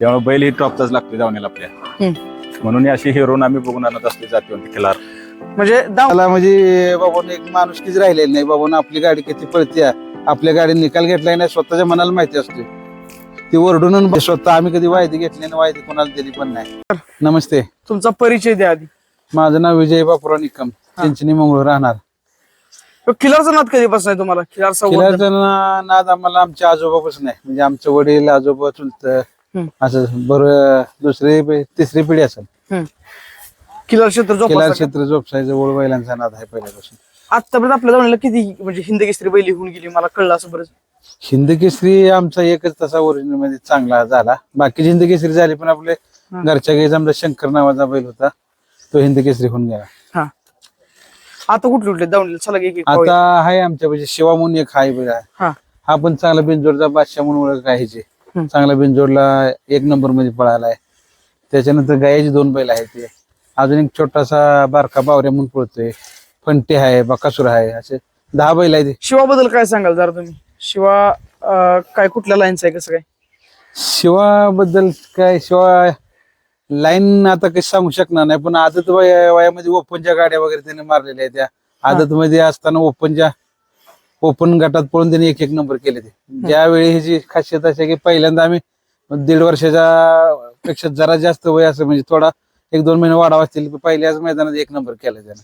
त्यामुळे बैल ही टॉपचाच लागतो धावण्याला आपल्या. म्हणून ही अशी हिरोन आम्ही बघून आणत असतो जातीवंत खिलार. म्हणजे दाव मला म्हणजे बाबून एक माणुसकीच राहिलेली नाही. बाबून आपली गाडी किती पळते आपल्या गाडी निकाल घेतलाय नाही स्वतःच्या मनाला माहिती असते ती ओरडून स्वतः आम्ही कधी वायदी घेतली आणि वायदी कोणाला दिली पण नाही. नमस्ते. तुमचा परिचय द्या आधी. माझं नाव विजय बापुराव निकम. चिंचणी मंगळूर राहणार. खिलारचा नाद कधीपासून आहे तुम्हाला? ना- नाद आम्हाला आमच्या आजोबापासून आहे. म्हणजे आमचं वडील आजोबा चुलत. असं बरं दुसरी पि- तिसरी पिढी असेल हम्म. खिलार क्षेत्र खिलार जोपासता का? क्षेत्र जोपसायचं ओळ बैलांचा नाद आहे पहिल्यापासून आतापर्यंत आपल्या जवळ किती म्हणजे हिंद केसरी बैली होऊन गेली मला कळलं असं बरंच हिंद केसरी आमचा एकच तसा ओरिजिनलमध्ये चांगला झाला बाकी हिंद केसरी झाली पण आपले हा. घरच्या गाईचा आमचा शंकर नावाचा बैल होता तो हिंद केसरी होऊन गेला हा आता कुठले कुठले दावणीला चला की आता आहे आमच्या म्हणजे शिवा म्हणून एक हाय बैल आहे. हा हा पण चांगला बिंजोरचा बादशाह म्हणून ओळख आहे. चांगला बिंजोरला एक नंबरमध्ये पळाला आहे त्याच्यानंतर गायाची दोन बैल आहेत ते. अजून एक छोटासा बारका बावऱ्या म्हणून पळतोय. फंटे आहे बकासूर आहे असे दहा बैल आहेत. शिवाबद्दल काय सांगाल जरा तुम्ही? शिवा अं, काय कुठल्या लाईनचा आहे कसं काय? शिवाबद्दल काय? शिवा लाईन आता काही सांगू शकणार नाही पण आदत वया- वयामध्ये ओपनच्या गाड्या वगैरे त्याने मारलेल्या आहेत त्या. आदत मध्ये असताना ओपनच्या ओपन गटात पळून त्याने एक एक नंबर केले ते. ज्यावेळी ह्याची खासियत अशी आहे की पहिल्यांदा आम्ही दीड वर्षाच्या पेक्षा जरा जास्त वय असं म्हणजे थोडा एक दोन महिने वाढावा असतील पहिल्याच मैदानात एक नंबर केला त्याने.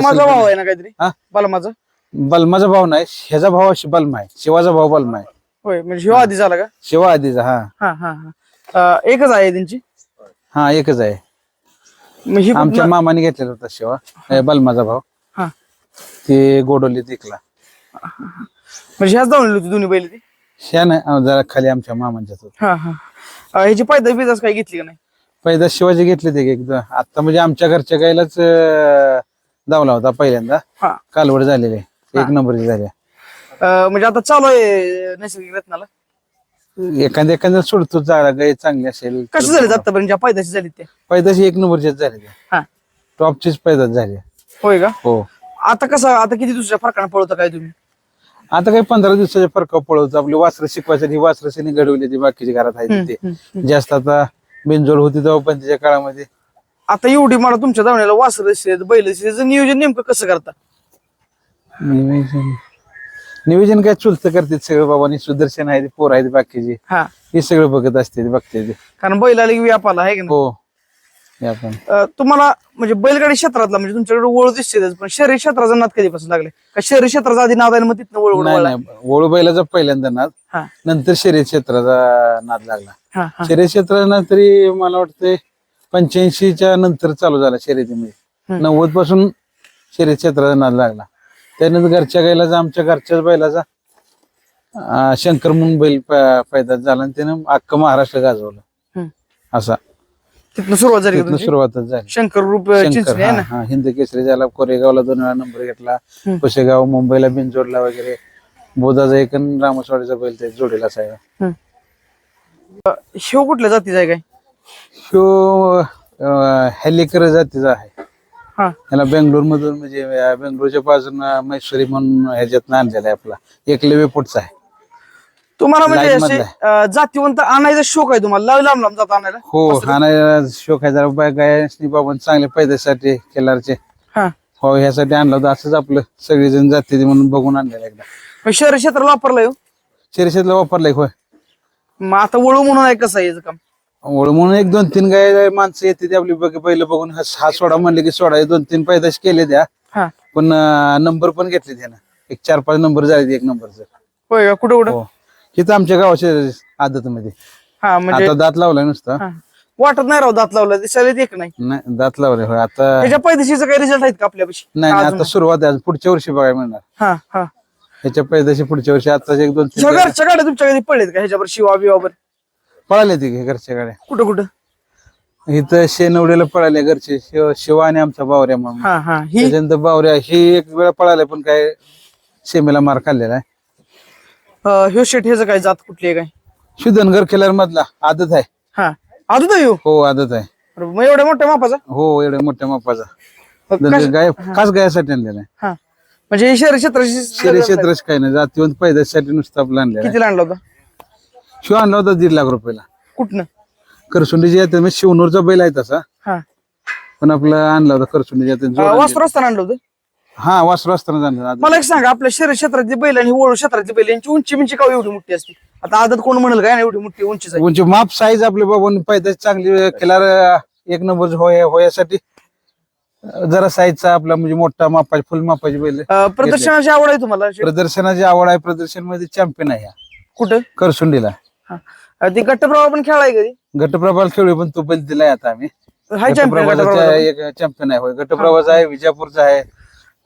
माझा भाव. आहे ना काहीतरी? बाला माझा बलमाचा भाव नाही ह्याचा भाव बलमा आहे शिवाचा भाव बलमा आहे. होय म्हणजे ह्यो आधी झाला का? शिवा आधीचा हा. हा हा हा. एकच आहे त्यांची? हा एकच आहे. ही आमच्या मामाने घेतलेला होता शिवा हे. बलमाचा भाव. ते गोडवलीत विकला. म्हणजे ह्याच दावणीला होती दोन्ही बैल ती? ह्या नाही अं, जरा खाली आमच्या. हा हा. अं, ह्याची पायदा बिदास काही घेतली का नाही? पहिला शिवाजी घेतले ते एकदा. आता म्हणजे आमच्या घरच्या गायलाच अं, धावला होता पहिल्यांदा. हा. कालवड झालेले. एक नंबरची झाल्या अं, म्हणजे आता चालू आहे नैसर्गिक रत्नाला? एखाद्या एखाद्या सोडतो चांगला गाय चांगली असेल कशी झाली आतापर्यंत? ज्या पायदाशी झाली ते पैदाशी एक नंबरच्याच झाल्या हा. टॉपचीच पैदाच झाल्या होय का? हो. आता कसं आता किती दुसऱ्या फरकाने पळवता काय तुम्ही? आता काही पंधरा दिवसाच्या फरक पळवतो. आपली वासरं शिकवायसाठी वासरं घडवली ती बाकीची घरात आहे ते जास्त आता बिनजोड होती तेव्हा पण त्याच्या काळामध्ये. आता एवढी मला तुमच्या दावण्याला वासर बैल नियोजन नेमकं कसं करता? नियोजन नियोजन काय चुलत करते सगळं बाबांनी सुदर्शन आहे ते पोर आहेत बाकीचे. हा. हे सगळं बघत असते बघते ते कारण बैलाला की व्याप आला आहे का नाही? हो. अं, तुम्हाला म्हणजे बैलगाडी क्षेत्रातला म्हणजे तुमच्याकडे ओळ दिसतेच पण शहरी क्षेत्राचा नाद कधीपासून लागले? का शहरी क्षेत्राचा आधी नाद आहे मग तिथनं ओळख नाही बैलाचा पहिल्यांदा नाद. हा. नंतर शर्यत क्षेत्राचा नाद लागला. हा हा. शर्यत क्षेत्राला तरी मला वाटतंय पंच्याऐंशीच्या नंतर चालू झाला शर्यतीमध्ये हम्म. नव्वदपासून शर्यत क्षेत्राचा नाद लागला. त्यानंतर घरच्या गायलाचा आमच्या घरच्याच बैलाचा अं, शंकर म्हणून बैल प- पैदा झाला आणि त्यानं अख्खं महाराष्ट्र गाजवलं. हम्म. असा. तिथनं सुरुवात झाली का तिथनं तुमची? सुरुवातच झाली. शंकर रूप शंकर चिंचणे आहे ना? हा, हिंद केसरी झाला कोरेगावला दोन वेळा नंबर घेतला. हम्म. पुसेगाव मुंबईला बिनजोडला वगैरे. बोधाचा एक आणि रामसवाडीचा बैल ते जोडीला असायला शिव कुठल्या जातीचा आहे काय? ह्यो हेलिकर जातीचा आहे. हा. ह्याला बेंगलोर मधून म्हणजे अं, बेंगलोरच्या बाजून मैसुरी म्हणून ह्याच्यात आणलेला आहे आपला. एक लेवे पुढचा आहे. तुम्हाला म्हणजे असे मधला. जातीवंत आणायचा शोक आहे तुम्हाला? लांब लांब जात आणायला. हो आणायला शोक आहे जरा. बाय गायसनी बाबा चांगले पैद्यासाठी केलारचे हा. हो ह्यासाठी आणलं होतं. असंच आपलं सगळेजण जाते ते म्हणून बघून आणलेलं एकदा. मग शहरी क्षेत्राला वापरलाय हो. शिरशेतला वापरलाय होय. मग आता वळू म्हणून आहे कसं आहे याचं काम? ओळ म्हणून एक दोन तीन गाय माणसं येते ते आपली बघ पहिलं बघून. हा हा सोडा म्हणले की सोडा. हे दोन तीन पैदाश केले त्या. हा. पण नंबर पण घेतले त्यानं. एक चार पाच नंबर झाले एक नंबरचं. होय का? कुठं कुठं? हो. इथं आमच्या गावाच्या आदत मध्ये हा म्हणजे आता दात लावलाय नुसता. हा. वाटत नाही राव दात लावला दिसायला एक नाही. नाही दात लावलाय होय. आता त्याच्या पैदाशीचा काही रिझल्ट आहेत का आपल्यापाशी? नाही नाही, आता सुरुवात आहे पुढच्या वर्षी हा हा. ह्याच्या पैदाशी पुढच्या वर्षी आता एक दोन तीन घरच्या गाड्या तुमच्या कधी पडलेत का ह्याच्यावर शिवा बिवावर पळाले ते घरच्या गाड्या. कुठं कुठं? इथं शेनवडीला पळाले घरचे शिव- शिवा आणि आमचा बावऱ्या म्हणून. हा हा. ही त्याच्यानंतर बावऱ्या ही एक वेळा पळाले पण काय सेमीला मार खाल्लेला आहे. ह्यो शेट ह्याचं काय जात कुठली आहे काय? शुद्धनगर केल्यार मधला. आदत आहे. हा. अजून येऊ हो आदत आहे. मग एवढ्या मोठ्या मापाचा? हो एवढ्या मोठ्या मापाचा. कश- गाय खास गायासाठी आणलेला आहे. हा. म्हणजे हे शहरी क्षेत्राची शरीर क्षेत्रच काही नाही. जातीवंत पैदासाठी नुसतं आपलं आणलेलं आहे. किती आणला होता? शिव आणला होता दीड लाख रुपयाला. कुठनं? करसुंडीची येते म्हणजे शिवनूरचा बैल आहे तसा. हा. पण आपला आणला होता करसुंडी येते वासरू असताना आणलं होतं? हा वासरू असताना आणलं मला एक सांगा आपल्या शरीर क्षेत्रातली बैल आणि वळू क्षेत्रातली बैल यांची उंची मिंची का एवढी मोठी असते? आता आदत कोण म्हणेल काय नाही एवढी मोठी उंची जाईल उंची माप साईज आपल्या बाबांनी पाहिजे चांगली केल्यावर एक नंबर होय होयासाठी जरा साईजचा आपला म्हणजे मोठा मापाची फुल मापाची बैल. प्रदर्शनाची आवड आहे तुम्हाला? प्रदर्शनाची आवड आहे प्रदर्शनमध्ये चॅम्पियन आहे हा. कुठं? करसुंडीला. हा. अं, ती गट्टप्रवाह पण खेळाय कधी गटप्रभाल खेळू पण तो बैल दिलाय आता आम्ही. हाय चॅम्पियन गटप्रभाचा एक चॅम्पियन आहे होय. गटप्रभाचा आहे विजापूरचा आहे.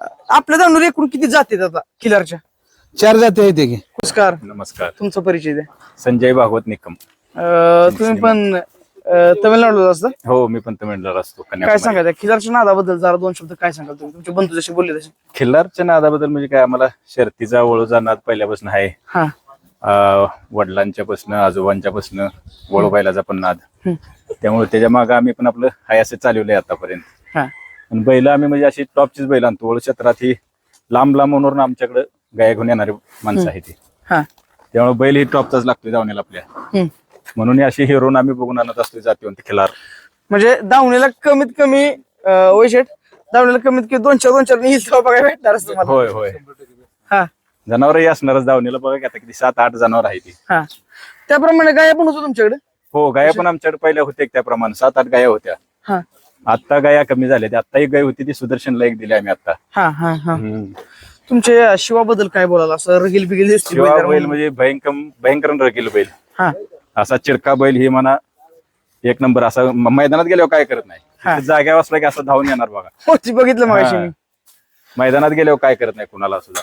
आपल्या जाऊन एकूण किती जाते आता किलरच्या? चार जाती आहेत की नमस्कार. नमस्कार. तुमचा परिचय द्या. संजय भागवत निकम. अं, तुम्ही पण अं, तामिळनाडूला असता? हो मी पण तमिळनाडूला असतो काय कन्याकुमारी सांगायचं? खिलारच्या नादाबद्दल जरा दोन शब्द काय सांगाल तुम्ही? तुमचे बंधू जसे बोलले तसे. खिल्लारच्या नादाबद्दल म्हणजे काय आम्हाला शर्तीचा वळूचा नाद पहिल्यापासून आहे. हा. वडिलांच्या पासन आजोबांच्या पासन वळू बैलाचा पण नाद. हम्म. त्यामुळे त्याच्यामागे आम्ही पण आपलं हाय असं चालवलंय आतापर्यंत. हा. आणि बैल आम्ही म्हणजे अशी टॉपचीच बैल आणतो. क्षेत्रात ही लांब लांब वरून आमच्याकडे गाय घेऊन येणारी माणसं आहे ती हा. त्यामुळे बैल ही टॉपचाच लागतो धावण्याला आपल्या. म्हणून ही अशी हिरोन आम्ही बघून आणत असतो जातीवंत खिलार. म्हणजे दावणीला कमीत कमी वैशेट दावणीला कमीत कमी दोन चार दोन चार हिल बघायला भेटणार होय होय. हा. जनावरही असणारच दावणीला बघा की आता किती सात आठ जनावर आहे ती त्याप्रमाणे गाय पण होतो तुमच्याकडे? हो गाया पण आमच्याकडे पहिल्या होत्या त्याप्रमाणे. सात आठ गाया होत्या. आता गाया कमी झाल्या. आता एक गाय होती ती सुदर्शनला एक दिली आम्ही आता हा हा हा. तुमच्या शिवाबद्दल काय बोलाल? असं रगील बिगील दिसते शिवा बैल म्हणजे भयंकर भयंकर रगेल बैल. हा. असा चिरका बैल ही म्हणा एक नंबर. असा म- मैदानात गेल्यावर काय करत नाही. हा. जाग्यावर असला की असं धावून येणार बघा. होती बघितलं मग मी. मैदानात गेल्यावर काय करत नाही कुणाला सुद्धा.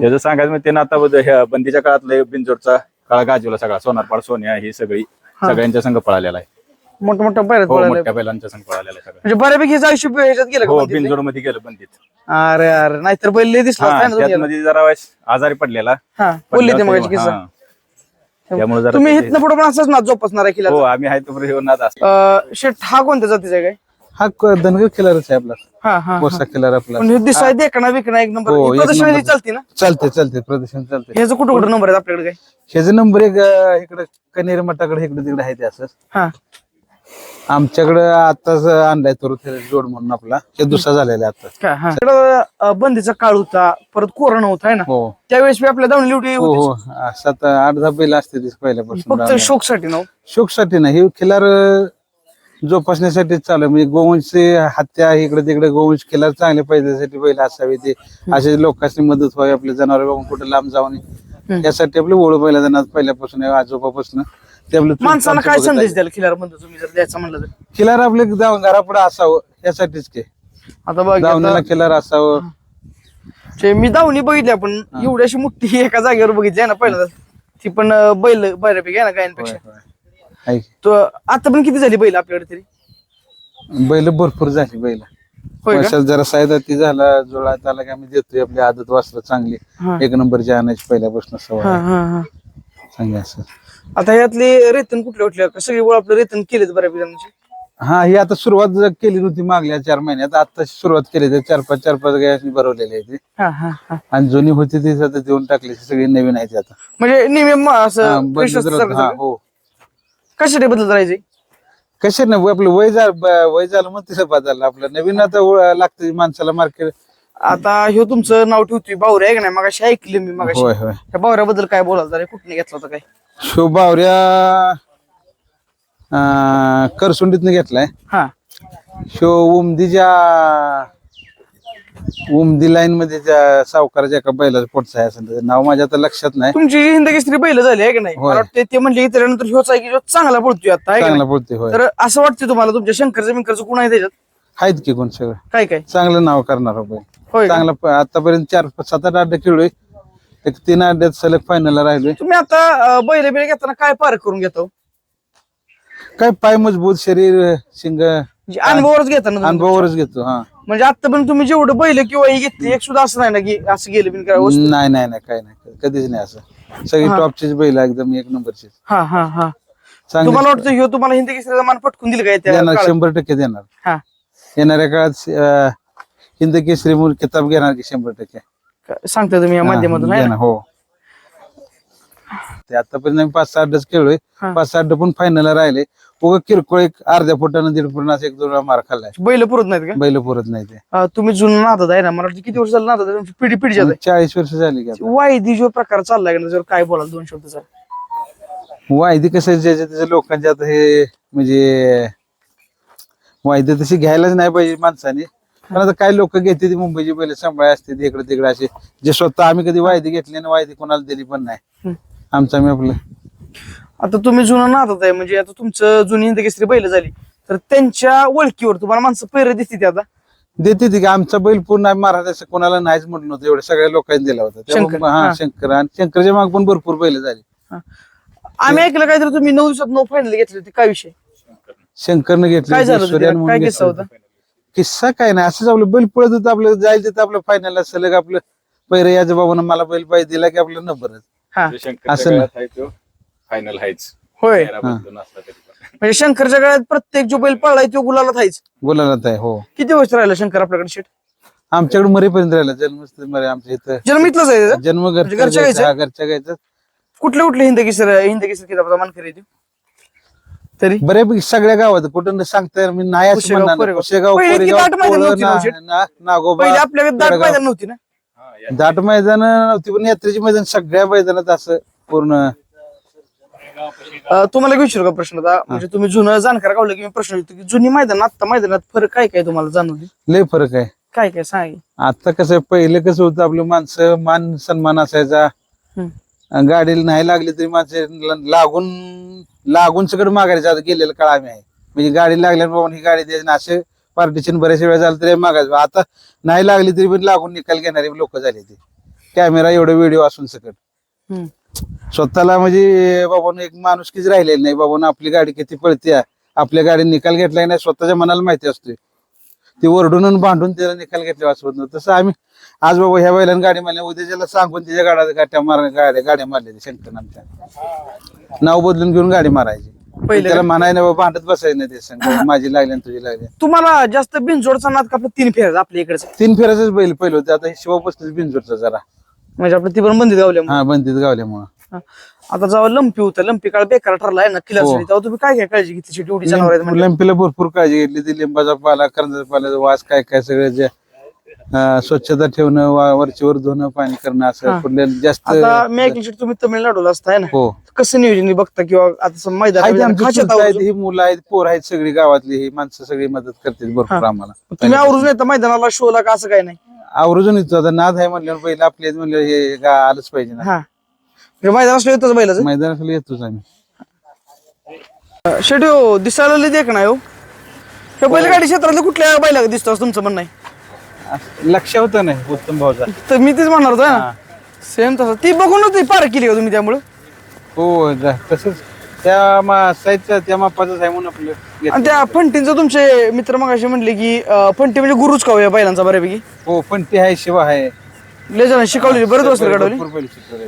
त्याचं सांगायचं म्हणजे ते आता बद- ह्या बंदीच्या काळातले बिंजोडचा काळ गाजवला सगळा. सोनारपाड सोनिया ही सगळी सगळ्यांच्या संघ पळालेला आहे. मोठं मोठं बैल हो मोठ्या बैलांच्या संघ पळालेला आहे सगळं. म्हणजे बऱ्यापैकी ह्याचं आयुष्य ह्याच्यात गेलं का हो बंदीत? बिंजोडमध्ये गेलं बंदीत अरे अरे नाहीतर बैल लय दिसला हा असता ना त्यात दुनियेला. मध्ये जरा आजारी पडलेला. हा बोलले ते मग पडल्यावर किस्सा. हा. त्यामुळे जरा तुम्ही इथनं पुढे पण असंच ना जोपासणार आहे हो किल्ला आम्ही आहे तो नाद असतो. शेट हा कोणत्या जातीचा आहे काय? हा क- धनगर खिलारच आहे आपला. हा हा कोसा खिलार आपला. पण हे दिसाय देखना बिकना एक नंबर. हो, ही एक नंबर. चालते ना? चालते चालते प्रदर्शन चालते. ह्याचं कुठं कुठं नंबर आहेत आपल्याकडे काय? ह्याचा नंबर एक अं, इकडे कनेर मठाकडे इकडे तिकडे आहे ते असं हा. आमच्याकडे आताच आणलाय तो जोड म्हणून आपला. हे दुसरा झालेला आहे आता. हा. अं, बंदीचा काळ होता परत कोरोना होता है ना? हो. त्यावेळेस बी आपल्या दावणी लिवटी हो हो. आ, सात आठ दहा बैल असते तीच पहिल्यापासून फक्त शोकसाठी ना हो. शोकसाठी नाही. हे खिलार अं, जोपासण्यासाठी चालू आहे. म्हणजे गोवंशची हत्या इकडे तिकडे गोवंश खिलार चांगले पाहिजेसाठी बैल असावे ते. असे लोकांची मदत व्हावी. आपल्या जनावर बघून कुठे लांब जाऊ नये. यासाठी आपले ओळख बैला जाणार पहिल्यापासून आजोबापासून. ते आपलं माणसाला काय संदेश. द्याल खिलार म्हणतो तुम्ही जर द्यायचं म्हणलं तर? खिलार आपले जाऊन घरापुढे असावं यासाठीच के. आता बघ दावणीला आता खिलार असावं. जे मी दावणी बघितली आपण एवढी अशी मोठी एका जागेवर बघितली आहे ना पहिल्यांदा. ती पण अं, बैल बऱ्यापैकी आहे ना गायांपेक्षा. आहे की. तो आता पण किती झाली बैल आपल्याकडे तरी? बैल भरपूर झाली बैल. होय का? वर्षात जरा सायदा ती झाला जुळात आला की आम्ही देतोय आपली आदत वासर चांगली. हा. एक नंबरची आणायची पहिल्यापासून सवय हा आहे. हा हा. चांगली असं आता यातली रेतन कुठल्या कुठल्या? का सगळी ओळ आपलं रेतन केलेत बऱ्यापैकी जणांची. हा ही आता सुरुवात जर केली नव्हती मागल्या चार महिन्यात आता सुरुवात केली तर चार पाच चार पाच गॅस भरवलेली आहे ती. हा हा हा. आणि जुनी होती ती आता देऊन टाकली सगळी नवीन आहे ती आता. म्हणजे नेहमी म- हा, असं बदलत राहत- हा, सगळं. हो कशासाठी बदलत राहायचे? कसे नाही आपलं वय झालं ब- वय झालं मग तिसं बदललं. आपलं नवीन आता लागतं माणसाला मार्केट आता ह्यो तुमचं नाव ठेवतोय बावरे आहे का नाही? मगाशी ऐकलं मी मगाशी. होय होय. त्या बावऱ्याबद्दल काय बोलाल जरा? कुठने घेतला होता काय? शोभावऱ्या करसुंडीतनं घेतलाय. हा. शो उमदीच्या उमदी लाईन मध्ये त्या सावकाराच्या एका बैलाचं पोटचं आहे असं त्याचं नाव माझ्या आता लक्षात नाही. तुमची हिंदगी स्त्री बैल झाली आहे का नाही? होय. मला वाटतं ते म्हणले त्यानंतर ह्योच आहे की ह्यो चांगला पडतोय आता आहे का चांगला नाही? बोलते होय. तर असं वाटतं तुम्हाला तुमच्या शंकरचं बिंकरचं कोण आहे त्याच्यात? आहेत की कोण सगळं? काय काय? चांगलं नाव करणार बैल. होय का? चांगला आतापर्यंत चार सात आठ अड्डे खेळलोय. एक तीन अड्ड्यात सलग फायनलला राहिलोय. तुम्ही आता बैल बिल घेताना काय पार करून घेतो? काय पाय मजबूत शरीर शिंग म्हणजे अनुभवावरच घेताना तुम्ही. अनुभवावरच घेतो हा. म्हणजे आता पण तुम्ही जेवढं बैल किंवा हे घेतली एक सुद्धा असं नाही ना की असं गेलं बिन काय वस्तू? नाही नाही नाही काय नाही. कधीच नाही असं. सगळी टॉपचीच बैल एकदम एक नंबरची हा हा हा. चांगली तुम्हाला वाटतं ह्यो तुम्हाला हिंदी केसरीचा मान पटकून दिलं काय त्या देणार काळात? शंभर टक्के देणार. हा. येणाऱ्या काळात अं, हिंद केसरी किताब घेणार की शंभर टक्के. सांगता तुम्ही या माध्यमातून आहे ना? देणार, हो. ते आतापर्यंत आम्ही पाच सहा अड्डाच खेळलोय. हा. पाच सहा अड्डा पण फायनल राहिले. उगा किरकोळ एक अर्ध्या फुटानं दीड फुटानं असं एक दोन वेळा मार खाल्लाय. बैल पुरत नाहीत का? बैल पुरत नाही ते. अं, तुम्ही जुनं नातात आहे ना मला वाटतं किती वर्ष झालं आहे? तुमची? पिढी पिढी जात चाळीस वर्ष झाली की आता. वायदी जो प्रकार चाललाय का जर काय बोलाल दोन शब्द वायदे कसं ज्याच्या त्याच्या लोकांच्या आता हे म्हणजे वायदे तशी घ्यायलाच नाही पाहिजे माणसाने. पण आता काय लोक घेते ती मुंबईची बैल सांभाळ असते इकडे तिकडे असे. जे स्वतः आम्ही कधी वायदे घेतले आणि वायदे कोणाला दिली पण नाही. आमचं आम्ही आपलं. आता तुम्ही जुनं नातात आहे म्हणजे आता तुमचं जुनी हिंदकेसरी बैल झाली. तर त्यांच्या ओळखीवर तुम्हाला माणसं पैर दिसते ते आता? देते ती का आमचा बैल पूर्ण आम्ही कोणाला नाहीच म्हटलं नव्हतं एवढ्या सगळ्या लोकांनी दिला होता. शंकर, हा हा. शंकर आणि शंकरच्या माग पण भरपूर बैल झाली. आम्ही ऐकलं काहीतरी तुम्ही नऊ दिवसात नऊ फायनल घेतले होते काय विषय? शंकरनं घेतलं काय झालं होतं? म्हणून काय घेतलं किस्सा होता? किस्सा काय नाही. असंच आपलं बैल पळत होतं आपलं जायला तिथं आपलं फायनल सलग आपलं पहिलं याच्या बाबानं मला बैल पाहिजे दिला की आपलं नंबरच. हा. असं ना. फायनल आहेच होय. चेहरा बदलून असला तरी पण. म्हणजे शंकरच्या काळात प्रत्येक जो बैल पळलाय तो गुलाला थायच बोलायला आहे हो. किती वर्ष राहिला शंकर आपल्याकडे शेट? आमच्याकडे मरेपर्यंत राहिला जन्म मरे आमच्या इथं. जन्म इथलाच आहे त्याचा? जन्म म्हणजे घरच्या घरच्या? हा, घरच्या कुठले कुठले हिंदकेसर हिंदकेसर किताबाचा मान खरेदी तरी? बऱ्यापैकी सगळ्या गावात कुठं न सांगता मी नाही असं कुशेगाव, म्हणणार. नाही. कोरेगाव. कुशेगाव पहिले ती कोरेगाव, दाट मैदान नव्हती ना? ना- नागोबा पहिले आपल्याकडे दाट पेडगाव. मैदान नव्हती ना? दाट मैदान नव्हती पण यात्रेची मैदान सगळ्या मैदानात असं पूर्ण. अं, तुम्हाला एक विचारू का प्रश्न? आता म्हणजे तुम्ही जुनं जाणकार गावलं की मी प्रश्न विचारतो की जुनी मैदान आता मैदानात फरक काय काय तुम्हाला जाणवली? लय फरक आहे. काय काय सांग. आता कसं आहे, पहिलं कसं होतं आपलं माणसं मान सन्मान असायचा. गाडीला नाही लागली तरी माणसं ल- लागून लागून सगळं मागायचं आता गेलेलं काळ आम्ही आहे. म्हणजे गाडी लागल्यावर बाबा ही गाडी द्यायची असे पार्टिशन बऱ्याच वेळा झालं तरी मागायचं आता नाही लागली तरी पण लागून निकाल घेणारे लोक झाले ते. कॅमेरा एवढं व्हिडिओ असून सकट. स्वतःला म्हणजे बाबांना एक माणुसकीच राहिलेली नाही. बाबांना आपली गाडी किती पळते आपल्या गाडी निकाल घेतला नाही? स्वतःच्या मनाला माहिती असते ती ओरडून भांडून त्याला निकाल घेतला होत नव्हतं. तसं आम्ही आज बाबा ह्या बैलांना गाडी मारल्या उद्या ज्याला सांगून तिच्या गाड्या गाड्या मार गाड्या गाड्या मारल्या शंकर आमच्या. नाव बदलून घेऊन गाडी मारायची. पहिले त्याला म्हणाय ना बाबा भांडत बसायचं नाही ते संग. माझी लागली आणि तुझी लागली तुम्हाला जास्त बिनजोडचा नाद का आपलं तीन फेर आपल्या इकडचं? तीन फेराचंच बैल पहिलं होते. आता शिवापासून बिनजोडचा जरा. म्हणजे आपलं ती पण बंदी गावल्या हा बंदीत गावल्यामुळं. आता जेव्हा लंपी होतं लंपी काळ बेकार ठरला आहे ना किल्ल्यासाठी हो. तेव्हा तुम्ही काय काय काळजी घेतली शेवटी एवढी जनावर आहेत म्हणजे? लंपीला भरपूर काळजी घेतली ती लिंबाचा पाला करंजाचा पाला वास काय काय सगळं जे अं, स्वच्छता ठेवणं वा- वरचीवर धुणं पाणी करणं असं कुठल्या जास्त आता मी ऐकली शेट तुम्ही तमिळनाडूला असताय ना. हो. कसं नियोजन बघता किंवा आता सम- मैदान आहेत मैदान आमची खाशात चुलतं आहेत आवर्जून. ही मुलं आहेत पोर आहेत सगळी गावातली ही माणसं सगळी मदत करतात भरपूर आम्हाला. तुम्ही आवरून येता मैदानाला शोला का असं काय नाही? आवर्जून येतो आता नाद आहे म्हणल्यावर पहिलं आपले म्हणल्यावर हे गा- आलंच पाहिजे ना. हा. मैदान असलं येतच बैलाचं? मैदानाखाली येतोच आम्ही. शेट हो दिसायला लय देख नाही हो. हे बैलगाडी क्षेत्रातल्या कुठल्या बैला दिसतो असं तुमचं म्हणणं आहे? लक्ष होतं नाही उत्तम भाऊचा. तर मी तेच म्हणणार होतो ना. सेम तसं. ती बघूनच ती पार केली का तुम्ही त्यामुळे? हो जा- तसंच. त्या मा- साईजचा त्या मापाचाच आहे म्हणून आपलं घेतलं. आणि त्या फंटींचं तुमचे मित्र मग असे म्हणले की अं, फंटी म्हणजे गुरुच का हो या बैलांचा बऱ्यापैकी? हो पण ते आहे शिवा आहे. लय जण शिकवलेली बरेच वस्त्र काढवली. भरपूर बैल शिकवले.